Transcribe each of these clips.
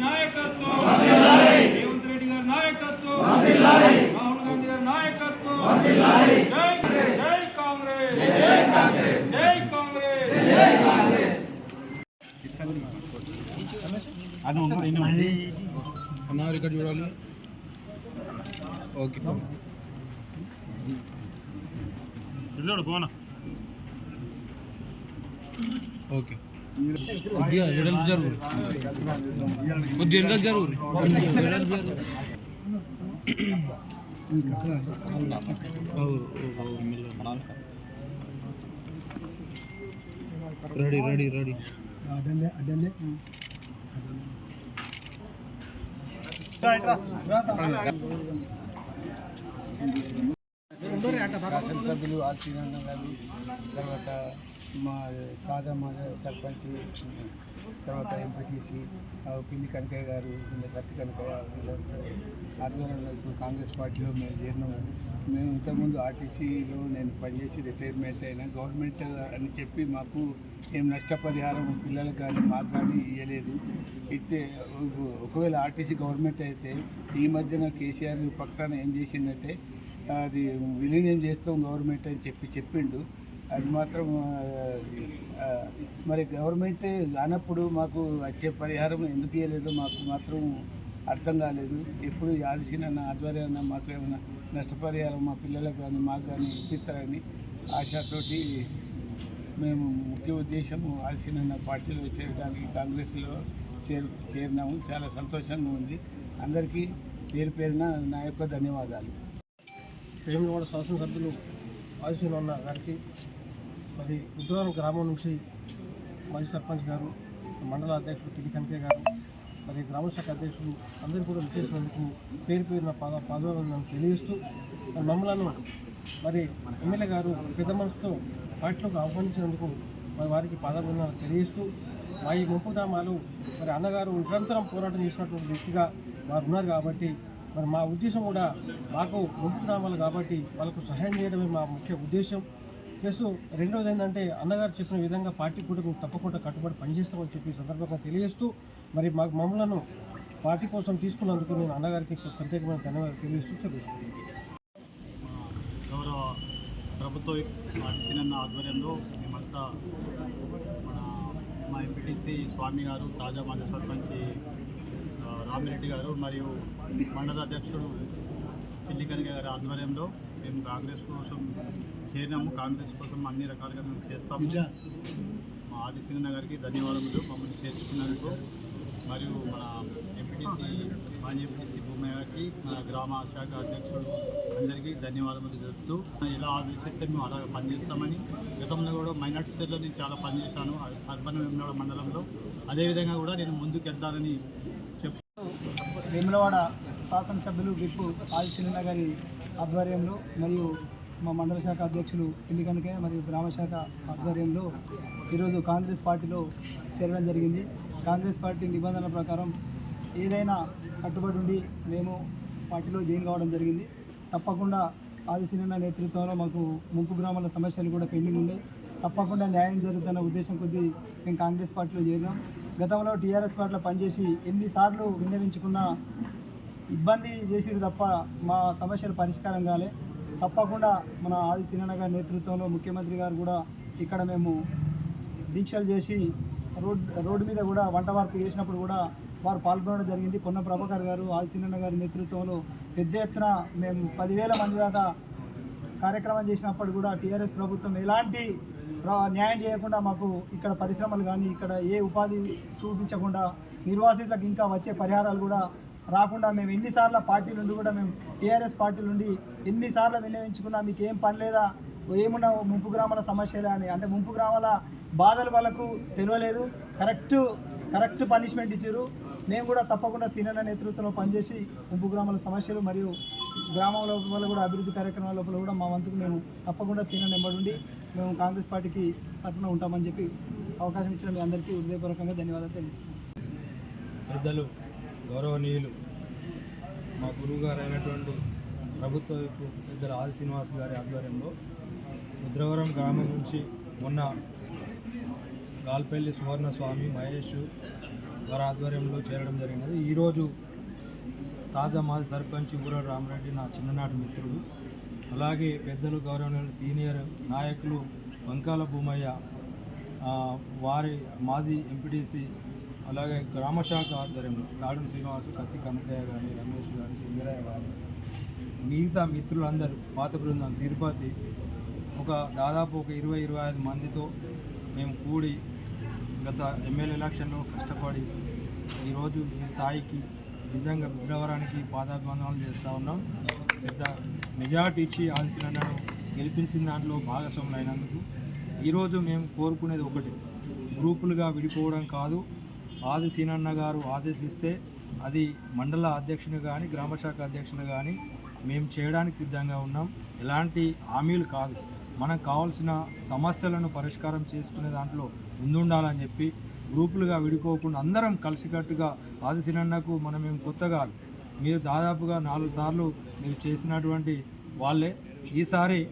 నాయకత్వం రేవంత్ రెడ్డి గారి నాయకత్వం రాహుల్ గాంధీ గారి నాయకత్వం జై జై కాంగ్రెస్ జై కాంగ్రెస్ అన్నారు ఇక్కడ చూడాలి ఓకే ఓకే కొద్దిగా వెడల్పు జరుగు కొద్దిగా వెనకాల జరుగు వెడల్పు జరుగు ఓ, ఓ, ఓ, మెల్లగా. రెడీ రెడీ రెడీ శాసనసభ్యులు ఆర్సీనన్న గారు తర్వాత మా తాజా మా సర్పంచ్ తర్వాత ఎంపీటీసీ పిల్లి కనకయ్య గారు వీళ్ళ కత్తి కనకయ్య ఆధ్వర్యంలో ఇప్పుడు కాంగ్రెస్ పార్టీలో మేము చేరినాము. మేము ఇంతకుముందు ఆర్టీసీలో నేను పనిచేసి రిటైర్మెంట్ అయినా గవర్నమెంట్ అని చెప్పి మాకు ఏం నష్టపరిహారం పిల్లలకు కానీ మాకు కానీ ఇవ్వలేదు ఇస్తే ఒకవేళ ఆర్టీసీ గవర్నమెంట్ అయితే ఈ మధ్యన కేసీఆర్ పక్కన ఏం చేసిందంటే అది విలీనం చేస్తాం గవర్నమెంట్ అని చెప్పి చెప్పిండు. అది మాత్రం మరి గవర్నమెంట్ కానప్పుడు మాకు వచ్చే పరిహారం ఎందుకు ఇవ్వలేదు మాకు మాత్రం అర్థం కాలేదు. ఎప్పుడు ఆదిసిన ఆధ్వర్యాన మాకు ఏమైనా నష్టపరిహారం మా పిల్లలకు కానీ మాకు కానీ ఇప్పిస్తారని ఆశతోటి మేము ముఖ్య ఉద్దేశం ఆలసిన పార్టీలో చేరడానికి కాంగ్రెస్లో చేరు చేరినాము. చాలా సంతోషంగా ఉంది. అందరికీ పేరు పేరున నా యొక్క ధన్యవాదాలు. వేములవాడ శాసనసభ్యులు ఆయుష్యం ఉన్న గారికి మరి ఉద్యోగం గ్రామం నుంచి మాజీ సర్పంచ్ గారు మండల అధ్యక్షుడు పిడి కనకే గారు మరి గ్రామ శాఖ అధ్యక్షులు అందరూ కూడా విచ్చేసినందుకు పేరు పేరున పాద పాదాలను తెలియజేస్తూ మరి మమ్మలను మరి ఎమ్మెల్యే గారు పెద్ద మనసుతో పార్టీలోకి ఆహ్వానించినందుకు మరి వారికి పాదాలను తెలియజేస్తూ మా ఈ ముంపు గ్రామాలు మరి అన్నగారు నిరంతరం పోరాటం చేసినటువంటి వ్యక్తిగా వారు ఉన్నారు కాబట్టి మరి మా ఉద్దేశం కూడా మాకు ముంపు గ్రామాలు కాబట్టి వాళ్ళకు సహాయం చేయడమే మా ముఖ్య ఉద్దేశం. ప్లస్ రెండవది ఏంటంటే అన్నగారు చెప్పిన విధంగా పార్టీ కూడా మేము తప్పకుండా కట్టుబడి పనిచేస్తామని చెప్పి సందర్భంగా తెలియజేస్తూ మరి మాకు మమ్మలను పార్టీ కోసం తీసుకున్నందుకు నేను అన్నగారికి ప్రత్యేకమైన ధన్యవాదాలు తెలియజేస్తూ చెప్తున్నాను గౌరవ ప్రభుత్వ సినన్న ఆధ్వర్యంలో మేమంతా మన మా ఎంపీటీసీ స్వామి గారు తాజా మాజీ సర్పంచ్ రామిరెడ్డి గారు మరియు మండల అధ్యక్షుడు పిల్లికన్ గారి ఆధ్వర్యంలో మేము కాంగ్రెస్ కోసం చేరినాము కాంగ్రెస్ కోసం అన్ని రకాలుగా మేము చేస్తాము. మా ఆది సింగన్న గారికి ధన్యవాదములు. మమ్మల్ని చేర్చుకున్నందుకు మరియు మన ఎంపీటీసీ మాజీ ఎంపీటీసీ భూమయ్య గారికి మన గ్రామ శాఖ అధ్యక్షుడు అందరికీ ధన్యవాదములు చెప్తూ ఇలా ఆదేశిస్తే మేము అలా పనిచేస్తామని. గతంలో కూడా మైనార్టీ సెల్లో నేను చాలా పనిచేశాను అర్బన్ వెమ్నాడ మండలంలో. అదేవిధంగా కూడా నేను ముందుకు వెళ్తానని చెప్ వేములవాడ శాసనసభ్యులు విప్పు ఆదిశీలన గారి ఆధ్వర్యంలో మరియు మా మండల శాఖ అధ్యక్షులు పిల్లి మరియు గ్రామ శాఖ ఆధ్వర్యంలో ఈరోజు కాంగ్రెస్ పార్టీలో చేరడం జరిగింది. కాంగ్రెస్ పార్టీ నిబంధనల ప్రకారం ఏదైనా కట్టుబడి ఉండి మేము పార్టీలో జాయిన్ కావడం జరిగింది. తప్పకుండా ఆదిశీలన నేతృత్వంలో మాకు ముంపు గ్రామాల సమస్యలు కూడా పెండింగ్ ఉన్నాయి తప్పకుండా న్యాయం జరుగుతున్న ఉద్దేశం కొద్దీ మేము కాంగ్రెస్ పార్టీలో చేరినాం. గతంలో టీఆర్ఎస్ పార్టీలో పనిచేసి ఎన్నిసార్లు విన్నవించుకున్న ఇబ్బంది చేసేది తప్ప మా సమస్యలు పరిష్కారం కాలే. తప్పకుండా మన ఆది సినన్న గారి నేతృత్వంలో ముఖ్యమంత్రి గారు కూడా ఇక్కడ మేము దీక్షలు చేసి రోడ్ రోడ్డు మీద కూడా వంట వార్పు చేసినప్పుడు కూడా వారు పాల్గొనడం జరిగింది. పొన్న ప్రభాకర్ గారు ఆది సినన్న గారి నేతృత్వంలో పెద్ద ఎత్తున మేము పదివేల మంది దాకా కార్యక్రమం చేసినప్పుడు కూడా టీఆర్ఎస్ ప్రభుత్వం ఎలాంటి న్యాయం చేయకుండా మాకు ఇక్కడ పరిశ్రమలు కానీ ఇక్కడ ఏ ఉపాధి చూపించకుండా నిర్వాసితులకు ఇంకా వచ్చే పరిహారాలు కూడా రాకుండా మేము ఎన్నిసార్లు పార్టీ నుండి కూడా మేము టీఆర్ఎస్ పార్టీ నుండి ఎన్నిసార్లు వినియోగించుకున్నా మీకు ఏం పని లేదా? ఏమున్నా ముంపు గ్రామాల సమస్యలే అని. అంటే ముంపు గ్రామాల బాధలు వాళ్ళకు తెలియలేదు. కరెక్ట్ కరెక్ట్ పనిష్మెంట్ ఇచ్చారు మేము కూడా తప్పకుండా సీనియర్ నేతృత్వంలో పనిచేసి ముంపు గ్రామాల సమస్యలు మరియు గ్రామం లోపల కూడా అభివృద్ధి కార్యక్రమాల లోపల కూడా మా వంతుకు మేము తప్పకుండా సీనియర్ నెంబర్ ఉండి మేము కాంగ్రెస్ పార్టీకి తరఫున ఉంటామని చెప్పి అవకాశం ఇచ్చిన మీ అందరికీ హృదయపూర్వకంగా ధన్యవాదాలు తెలియజేస్తాను పెద్దలు గౌరవనీయులు. మా గురువు గారు అయినటువంటి ప్రభుత్వ వైపు పెద్దల ఆది శ్రీనివాస్ గారి ఆధ్వర్యంలో రుద్రవరం గ్రామం నుంచి ఉన్న గాల్పల్లి సువర్ణ స్వామి మహేష్ వారి ఆధ్వర్యంలో చేరడం జరిగినది. ఈరోజు తాజా మాజీ సర్పంచ్ ఊర రామరెడ్డి నా చిన్ననాటి మిత్రుడు. అలాగే పెద్దలు గౌరవనీయులు సీనియర్ నాయకులు వంకాల భూమయ్య వారి మాజీ ఎంపీటీసీ అలాగే గ్రామశాఖ ఆధ్వర్యంలో తాడు శ్రీనివాసు కత్తి కనకయ్య కానీ రమేష్ కానీ సింగరయ్య కానీ మిగతా మిత్రులందరూ పాత బృందం తిరుపతి ఒక దాదాపు ఒక ఇరవై ఇరవై ఐదు మందితో మేము కూడి గత ఎమ్మెల్యే ఎలక్షన్లో కష్టపడి ఈరోజు ఈ స్థాయికి నిజంగా రుద్రవరానికి పాదాభివందనాలు చేస్తూ ఉన్నాం. పెద్ద మెజార్టీ ఇచ్చి ఆదిశీలన్నను గెలిపించిన దాంట్లో భాగస్వాములు అయినందుకు ఈరోజు మేము కోరుకునేది ఒకటి గ్రూపులుగా విడిపోవడం కాదు ఆది సీనన్న గారు ఆదేశిస్తే అది మండల అధ్యక్షుని కానీ గ్రామశాఖ అధ్యక్షుని కానీ మేము చేయడానికి సిద్ధంగా ఉన్నాం. ఎలాంటి హామీలు కాదు. మనకు కావాల్సిన సమస్యలను పరిష్కారం చేసుకునే దాంట్లో ముందుండాలని చెప్పి గ్రూపులుగా విడిపోకుండా అందరం కలిసికట్టుగా ఆది సినన్నకు మనం ఏం కొత్త కాదు. మీరు దాదాపుగా నాలుగు సార్లు మీరు చేసినటువంటి వాళ్ళే. ఈసారి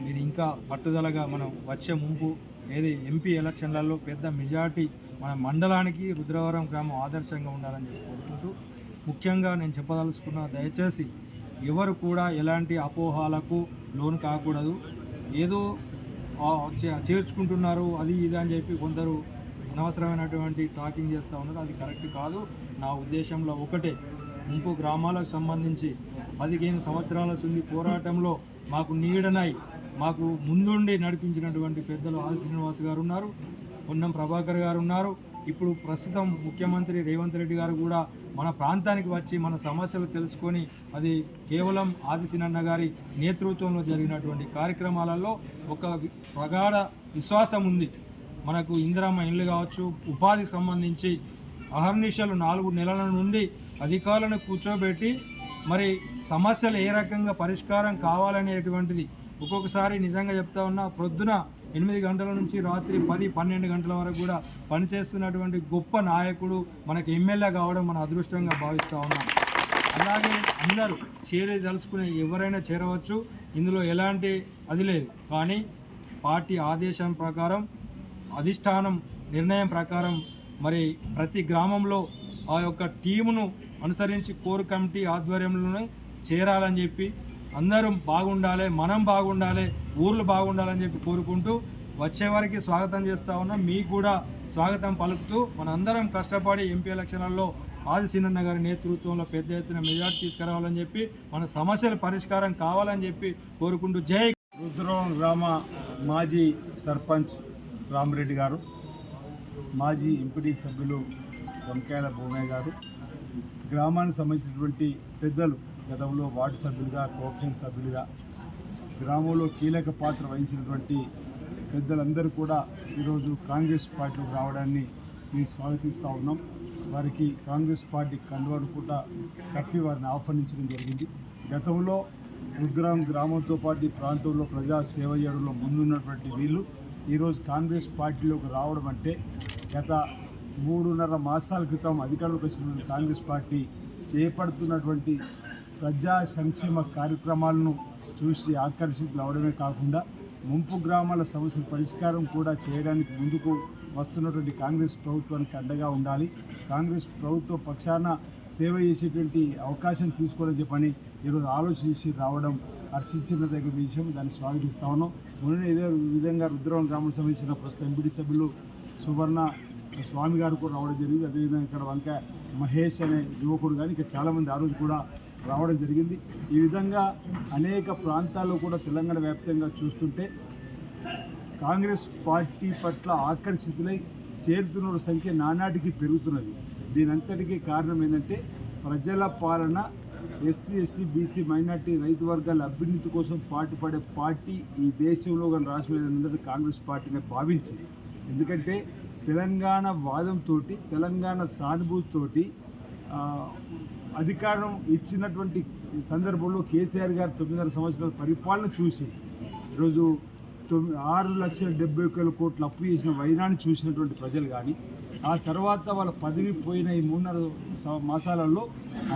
మీరు ఇంకా పట్టుదలగా మనం వచ్చే ముంపు ఏది ఎంపీ ఎలక్షన్లలో పెద్ద మెజార్టీ మన మండలానికి రుద్రవరం గ్రామం ఆదర్శంగా ఉండాలని చెప్పి కోరుకుంటూ ముఖ్యంగా నేను చెప్పదలుచుకున్న దయచేసి ఎవరు కూడా ఎలాంటి అపోహాలకు లోను కాకూడదు. ఏదో చేర్చుకుంటున్నారు అది ఇది అని చెప్పి కొందరు అనవసరమైనటువంటి టాకింగ్ చేస్తూ ఉన్నారు. అది కరెక్ట్ కాదు. నా ఉద్దేశంలో ఒకటే ముంపు గ్రామాలకు సంబంధించి పదిహేను సంవత్సరాల సుంది పోరాటంలో మాకు నీడనై మాకు ముందుండి నడిపించినటువంటి పెద్దలు ఆల్ శ్రీనివాస్ గారు ఉన్నారు పొన్నం ప్రభాకర్ గారు ఉన్నారు. ఇప్పుడు ప్రస్తుతం ముఖ్యమంత్రి రేవంత్ రెడ్డి గారు కూడా మన ప్రాంతానికి వచ్చి మన సమస్యలు తెలుసుకొని అది కేవలం ఆదిశీనన్న గారి నేతృత్వంలో జరిగినటువంటి కార్యక్రమాలలో ఒక ప్రగాఢ విశ్వాసం ఉంది. మనకు ఇందిరమ్మ ఇండ్లు కావచ్చు ఉపాధికి సంబంధించి అహర్నిశలు నాలుగు నెలల నుండి అధికారులను కూర్చోబెట్టి మరి సమస్యలు ఏ రకంగా పరిష్కారం కావాలనేటువంటిది ఒక్కొక్కసారి నిజంగా చెప్తా ఉన్నా ప్రొద్దున ఎనిమిది గంటల నుంచి రాత్రి పది పన్నెండు గంటల వరకు కూడా పనిచేస్తున్నటువంటి గొప్ప నాయకుడు మనకు ఎమ్మెల్యే కావడం మన అదృష్టంగా భావిస్తూ ఉన్నాం. అలాగే అందరూ చేరదలుచుకునే ఎవరైనా చేరవచ్చు. ఇందులో ఎలాంటి అది లేదు. కానీ పార్టీ ఆదేశం ప్రకారం అధిష్టానం నిర్ణయం ప్రకారం మరి ప్రతి గ్రామంలో ఆ యొక్క టీమును అనుసరించి కోర్ కమిటీ ఆధ్వర్యంలోనే చేరాలని చెప్పి అందరం బాగుండాలి మనం బాగుండాలి ఊర్లు బాగుండాలని చెప్పి కోరుకుంటూ వచ్చేవారికి స్వాగతం చేస్తా ఉన్నాం. మీకు కూడా స్వాగతం పలుకుతూ మనందరం కష్టపడి ఎంపీ ఎలక్షన్లలో ఆదిసీనన్న గారి నేతృత్వంలో పెద్ద ఎత్తున మెజార్టీ తీసుకురావాలని చెప్పి మన సమస్యల పరిష్కారం కావాలని చెప్పి కోరుకుంటూ జై రుద్రవరం గ్రామ మాజీ సర్పంచ్ రామరెడ్డి గారు మాజీ ఎంపీటీ సభ్యులు వంకాయల భూమయ్య గారు గ్రామానికి సంబంధించినటువంటి పెద్దలు గతంలో వార్డు సభ్యులుగా కోఆప్షన్ సభ్యులుగా గ్రామంలో కీలక పాత్ర వహించినటువంటి పెద్దలందరూ కూడా ఈరోజు కాంగ్రెస్ పార్టీలోకి రావడాన్ని మేము స్వాగతిస్తూ ఉన్నాం. వారికి కాంగ్రెస్ పార్టీ కండువాడు కూడా కప్పి వారిని ఆహ్వానించడం జరిగింది. గతంలో రుద్రాం గ్రామంతో పాటు ఈ ప్రాంతంలో ప్రజా సేవ చేయడంలో ముందున్నటువంటి వీళ్ళు ఈరోజు కాంగ్రెస్ పార్టీలోకి రావడం అంటే గత మూడున్నర మాసాల క్రితం అధికారంలోకి వచ్చినటువంటి కాంగ్రెస్ పార్టీ చేపడుతున్నటువంటి ప్రజా సంక్షేమ కార్యక్రమాలను చూసి ఆకర్షితులు అవడమే కాకుండా ముంపు గ్రామాల సమస్యల పరిష్కారం కూడా చేయడానికి ముందుకు వస్తున్నటువంటి కాంగ్రెస్ ప్రభుత్వానికి అండగా ఉండాలి. కాంగ్రెస్ ప్రభుత్వ పక్షాన సేవ చేసేటువంటి అవకాశం తీసుకోవాలని చెప్పని ఈరోజు ఆలోచించి రావడం హర్షించిన విషయం. దాన్ని స్వాగతిస్తా ఉన్నాం. మొన్న ఇదే విధంగా రుద్రవరం గ్రామం సంబంధించిన ప్రస్తుత ఎంపీడీ సభ్యులు సువర్ణ స్వామి గారు కూడా రావడం జరిగింది. అదేవిధంగా ఇక్కడ వంక మహేష్ అనే యువకుడు కానీ ఇక చాలామంది ఆ రోజు కూడా రావడం జరిగింది. ఈ విధంగా అనేక ప్రాంతాల్లో కూడా తెలంగాణ వ్యాప్తంగా చూస్తుంటే కాంగ్రెస్ పార్టీ పట్ల ఆకర్షితులై చేరుతున్న సంఖ్య నానాటికి పెరుగుతున్నది. దీనంతటికీ కారణం ఏంటంటే ప్రజల పాలన ఎస్సీ ఎస్టీ బీసీ మైనార్టీ రైతు వర్గాల అభ్యున్నతి కోసం పాటుపడే పార్టీ ఈ దేశంలో కానీ రాష్ట్రంలో కాంగ్రెస్ పార్టీని భావించింది. ఎందుకంటే తెలంగాణ వాదంతో తెలంగాణ సానుభూతితోటి అధికారం ఇచ్చినటువంటి సందర్భంలో కేసీఆర్ గారు తొమ్మిదిన్నర సంవత్సరాల పరిపాలన చూసి ఈరోజు తొమ్మిది ఆరు లక్షల డెబ్బై ఒక్క వేల కోట్లు అప్పు చేసిన వైరాన్ని చూసినటువంటి ప్రజలు కానీ ఆ తర్వాత వాళ్ళ పదవి పోయిన ఈ మూడున్నర మాసాలలో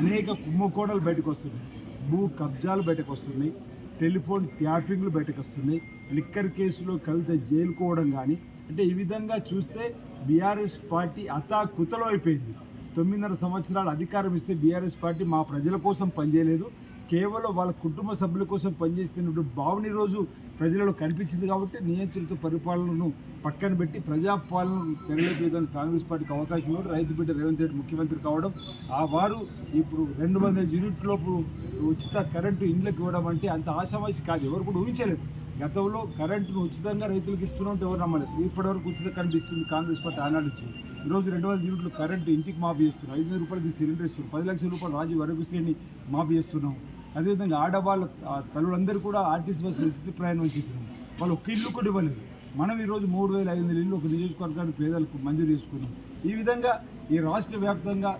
అనేక కుంభకోణాలు బయటకు వస్తున్నాయి. భూ కబ్జాలు బయటకు వస్తున్నాయి. టెలిఫోన్ ట్యాపింగ్లు బయటకు వస్తున్నాయి. లిక్కర్ కేసులో కవిత జైలుకోవడం కానీ అంటే ఈ విధంగా చూస్తే బీఆర్ఎస్ పార్టీ అతాకుతలో అయిపోయింది. తొమ్మిదిన్నర సంవత్సరాలు అధికారం ఇస్తే బీఆర్ఎస్ పార్టీ మా ప్రజల కోసం పనిచేయలేదు. కేవలం వాళ్ళ కుటుంబ సభ్యుల కోసం పనిచేస్తున్నప్పుడు బావుని రోజు ప్రజలలో కనిపించింది కాబట్టి నియంత్రిత పరిపాలనను పక్కన పెట్టి ప్రజాపాలన తెరలేపేదానికి కాంగ్రెస్ పార్టీకి అవకాశం ఇవ్వడం రైతు బిడ్డ రేవంత్ రెడ్డి ముఖ్యమంత్రి కావడం ఆ వారు ఇప్పుడు రెండు వందల యూనిట్లోపు ఉచిత కరెంటు ఇండ్లకు ఇవ్వడం అంటే అంత ఆశావాసి కాదు. ఎవరు కూడా ఊహించలేదు. గతంలో కరెంటును ఉచితంగా రైతులకు ఇస్తున్నట్టు ఎవరు నమ్మలేదు. ఇప్పటివరకు ఉచిత కరెంటు ఇస్తుంది కాంగ్రెస్ పార్టీ ఆనాడు వచ్చింది ఈరోజు రెండు వందల యూనిట్లు కరెంటు ఇంటికి మాఫీ చేస్తున్నాం ఐదు వందల రూపాయలకి సిలిండర్ ఇస్తున్నాం పది లక్షల రూపాయలు రాజు వరకుశ్రేణి మాఫీ చేస్తున్నాం. అదేవిధంగా ఆడవాళ్ళ తల్లులందరూ కూడా ఆర్టీసీ బస్సులు ఉచిత ప్రయాణం చేస్తున్నాం వాళ్ళు ఒక్క ఇల్లు కూడా ఇవ్వలేదు. మనం ఈరోజు మూడు వేల ఐదు వందల ఇల్లు ఒక నియోజకవర్గానికి పేదలకు మంజూరు చేసుకున్నాం. ఈ విధంగా ఈ రాష్ట్ర వ్యాప్తంగా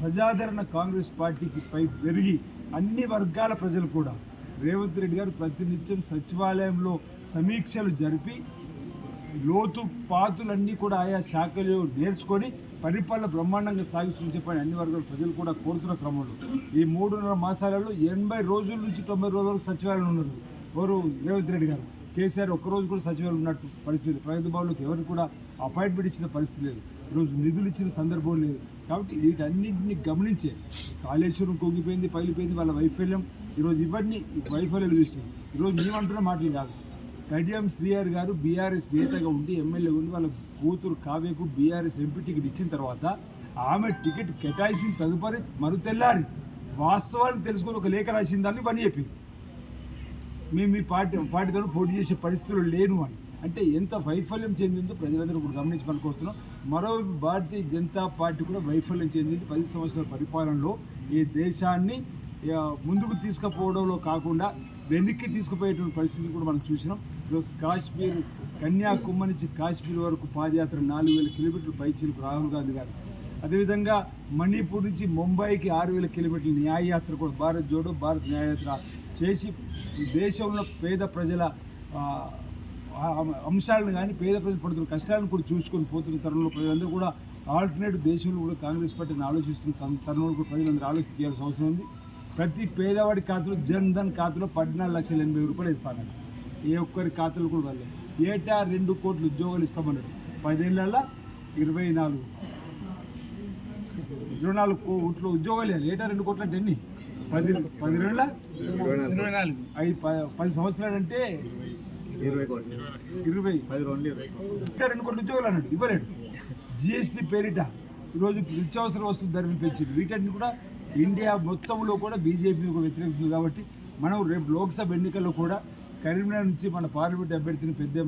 ప్రజాదరణ కాంగ్రెస్ పార్టీకి పై పెరిగి అన్ని వర్గాల ప్రజలు కూడా రేవంత్ రెడ్డి గారు ప్రతినిత్యం సచివాలయంలో సమీక్షలు జరిపి లోతు పాతులన్నీ కూడా ఆయా శాఖలు నేర్చుకొని పరిపాలన బ్రహ్మాండంగా సాగిస్తుందని చెప్పని అన్ని వర్గాల ప్రజలు కూడా కోరుతున్న క్రమంలో. ఈ మూడున్నర మాసాలలో ఎనభై రోజుల నుంచి తొంభై రోజుల వరకు సచివాలయం ఉన్నారు ఎవరు? రేవంత్ రెడ్డి గారు. కేసీఆర్ ఒక్కరోజు కూడా సచివాలయం ఉన్నట్టు పరిస్థితి. ప్రగతి భవన్లోకి ఎవరికి కూడా అపాయింట్మెంట్ ఇచ్చిన పరిస్థితి లేదు. ఈరోజు నిధులు ఇచ్చిన సందర్భం లేదు. కాబట్టి వీటన్నింటినీ గమనించే కాళేశ్వరం కుంగిపోయింది పగిలిపోయింది వాళ్ళ వైఫల్యం. ఈరోజు ఇవన్నీ ఈ వైఫల్యాలు చూసి. ఈరోజు మేమంటున్న మాటలు కాదు. కడియం శ్రీహరి గారు బీఆర్ఎస్ నేతగా ఉండి ఎమ్మెల్యే ఉండి వాళ్ళ కూతురు కావ్యకు బీఆర్ఎస్ ఎంపీ టికెట్ ఇచ్చిన తర్వాత ఆమె టికెట్ కేటాయించిన తదుపరి మరు తెల్లారి వాస్తవాన్ని తెలుసుకొని ఒక లేఖ రాసిందని పని చెప్పింది. మేము మీ పార్టీ పార్టీతో పోటీ చేసే పరిస్థితులు లేను అని. అంటే ఎంత వైఫల్యం చెందిందో ప్రజలందరూ ఇప్పుడు గమనించి పనుకోతున్నాం. మరోవైపు భారతీయ జనతా పార్టీ కూడా వైఫల్యం చెందింది. పది సంవత్సరాల పరిపాలనలో ఈ దేశాన్ని ముందుకు తీసుకుపోవడంలో కాకుండా వెనక్కి తీసుకుపోయేటువంటి పరిస్థితిని కూడా మనం చూసినాం. కాశ్మీర్ కన్యాకుమారి నుంచి కాశ్మీర్ వరకు పాదయాత్ర నాలుగు వేల కిలోమీటర్లు పైచిలకు రాహుల్ గాంధీ గారు. అదేవిధంగా మణిపూర్ నుంచి ముంబైకి ఆరు వేల కిలోమీటర్ల న్యాయయాత్ర కూడా భారత్ జోడో భారత్ న్యాయయాత్ర చేసి దేశంలో పేద ప్రజల అంశాలను కానీ పేద ప్రజలు పడుతున్న కష్టాలను కూడా చూసుకొని పోతున్న తరుణంలో ప్రజలందరూ కూడా ఆల్టర్నేటివ్ దేశంలో కూడా కాంగ్రెస్ పార్టీని ఆలోచిస్తున్న తరుణంలో కూడా ప్రజలందరూ ఆలోచించాల్సిన అవసరం ఉంది. ప్రతి పేదవాడి ఖాతాలో జన్ ధన్ ఖాతాలో పద్నాలుగు లక్షల ఎనభై రూపాయలు ఇస్తానండి ఏ ఒక్కరి ఖాతాలు కూడా వాళ్ళు. ఏటా రెండు కోట్ల ఉద్యోగాలు ఇస్తామన్నారు. పదేళ్ళ ఇరవై నాలుగు. ఇరవై నాలుగు కోట్ల ఉద్యోగాలు ఇవ్వాలి ఏటా రెండు కోట్ల అంటే ఎన్ని? పది పది రెండుల ఇరవై నాలుగు. ఐదు ప- పది సంవత్సరాలు అంటే ఇరవై కోట్లు. ఇరవై. పది రెండు ఇరవై రెండు కోట్ల ఉద్యోగాలు అన్నాడు. ఇవ్వలేడు. జిఎస్టీ పేరిట ఈరోజు నిత్యావసర వస్తువు ధరలు పెంచింది వీటన్ని కూడా ఇండియా మొత్తంలో కూడా బీజేపీ వ్యతిరేకిస్తుంది కాబట్టి మనం రేపు లోక్సభ ఎన్నికల్లో కూడా కరీంనగర్ నుంచి మన పార్లమెంట్ అభ్యర్థిని పెద్ద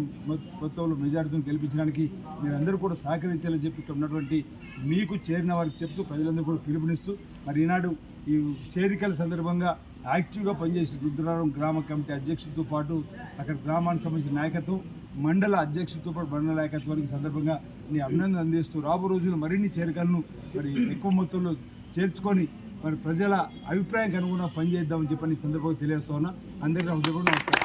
మొత్తంలో మెజార్టీతో గెలిపించడానికి మీరందరూ కూడా సహకరించాలని చెప్పి ఉన్నటువంటి మీకు చేరిన వారికి చెప్తూ ప్రజలందరూ కూడా పిలుపునిస్తూ మరి ఈనాడు ఈ చేరికల సందర్భంగా యాక్టివ్గా పనిచేసిన రుద్రారం గ్రామ కమిటీ అధ్యక్షుడితో పాటు అక్కడ గ్రామానికి సంబంధించిన నాయకత్వం మండల అధ్యక్షుడితో పాటు మండల నాయకత్వానికి సందర్భంగా నీ అభినందన అందిస్తూ రాబో రోజులు మరిన్ని చేరికలను మరి ఎక్కువ మొత్తంలో చేర్చుకొని మరి ప్రజల అభిప్రాయం అనుగుణంగా పనిచేద్దామని చెప్పని సందర్భంగా తెలియజేస్తా అందరికీ హృదయపూర్వక నమస్కారం.